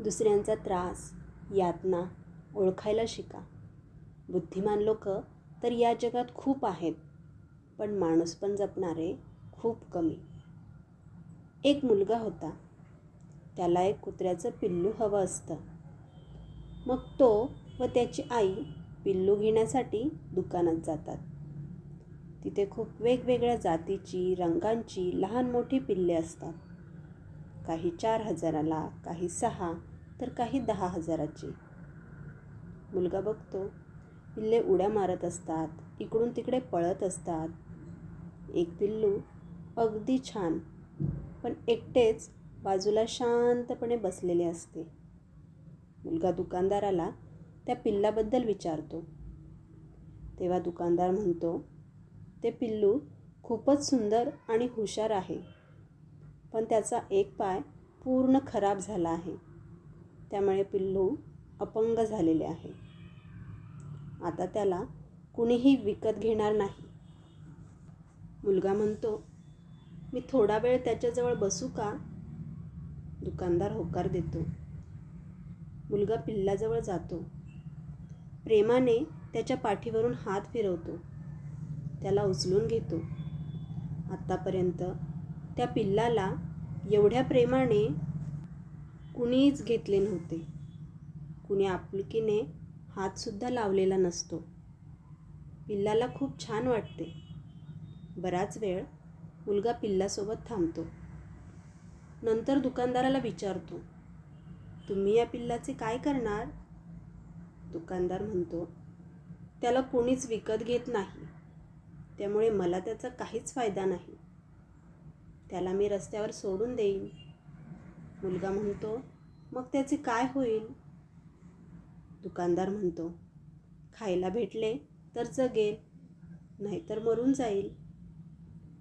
दुसऱ्यांचा त्रास यातना ओळखायला शिका. बुद्धिमान लोक तर या जगात खूप आहेत पण माणूस पण जपणारे खूप कमी. एक मुलगा होता. त्याला एक कुत्र्याचं पिल्लू हवं असतं. मग तो व त्याची आई पिल्लू घेण्यासाठी दुकानात जातात. तिथे खूप वेगवेगळ्या जातीची रंगांची लहान मोठी पिल्ले असतात. काही चार हजाराला काही सहा तर काही दहा हजाराची. मुलगा बघतो पिल्ले उड्या मारत असतात इकडून तिकडे पळत असतात. एक पिल्लू अगदी छान पण एकटेच बाजूला शांतपणे बसलेले असते. मुलगा दुकानदाराला त्या पिल्लाबद्दल विचारतो. तेव्हा दुकानदार म्हणतो ते पिल्लू खूपच सुंदर आणि हुशार आहे. पण त्याचा एक पाय पूर्ण खराब झाला आहे. त्यामुळे पिल्लू अपंग झालेले आहे. आता त्याला कुणीही विकत घेणार नाही. मुलगा म्हणतो मी थोडा वेळ त्याच्याजवळ बसू का? दुकानदार होकार देतो. मुलगा पिल्लाजवळ जातो. प्रेमाने त्याच्या पाठीवरून हात फिरवतो. त्याला उचलून घेतो. आत्तापर्यंत त्या पिल्लाला एवढ्या प्रेमाने कुणीच घेतले नव्हते. कुणी आपुलकीने हातसुद्धा लावलेला नसतो. पिल्लाला खूप छान वाटते. बराच वेळ मुलगा पिल्लासोबत थांबतो. नंतर दुकानदाराला विचारतो तुम्ही या पिल्लाचे काय करणार? दुकानदार म्हणतो त्याला कोणीच विकत घेत नाही. त्यामुळे मला त्याचा काहीच फायदा नाही. त्याला मी रस्त्यावर सोडून देईन. मुलगा म्हणतो मग त्याचे काय होईल? दुकानदार म्हणतो खायला भेटले तर जगेल नाहीतर मरून जाईल.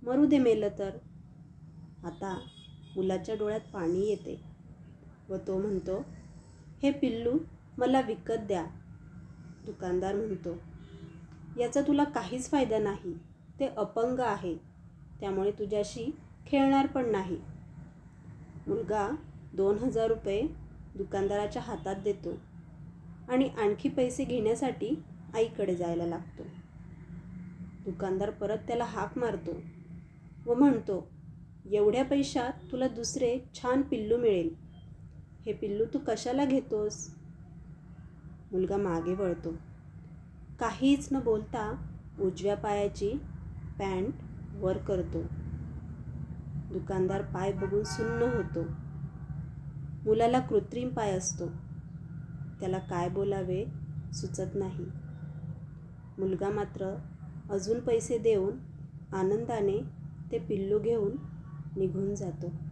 मरू दे मेलं तर. आता मुलाच्या डोळ्यात पाणी येते व तो म्हणतो हे पिल्लू मला विकत द्या. दुकानदार म्हणतो याचा तुला काहीच फायदा नाही ते अपंग आहे त्यामुळे तुझ्याशी खेळणार पण नाही. मुलगा दोन हजार रुपये दुकानदाराच्या हातात देतो आणि आणखी पैसे घेण्यासाठी आईकडे जायला लागतो. दुकानदार परत त्याला हाक मारतो व म्हणतो एवढ्या पैशात तुला दुसरे छान पिल्लू मिळेल. हे पिल्लू तू कशाला घेतोस? मुलगा मागे वळतो. काहीच न बोलता उजव्या पायाची पॅन्ट वर करतो. दुकानदार पाय बघून सुन्न होतो. मुलाला कृत्रिम पाय असतो. त्याला काय बोलावे सुचत नाही. मुलगा मात्र अजून पैसे देऊन आनंदाने ते पिल्लू घेऊन निघून जातो.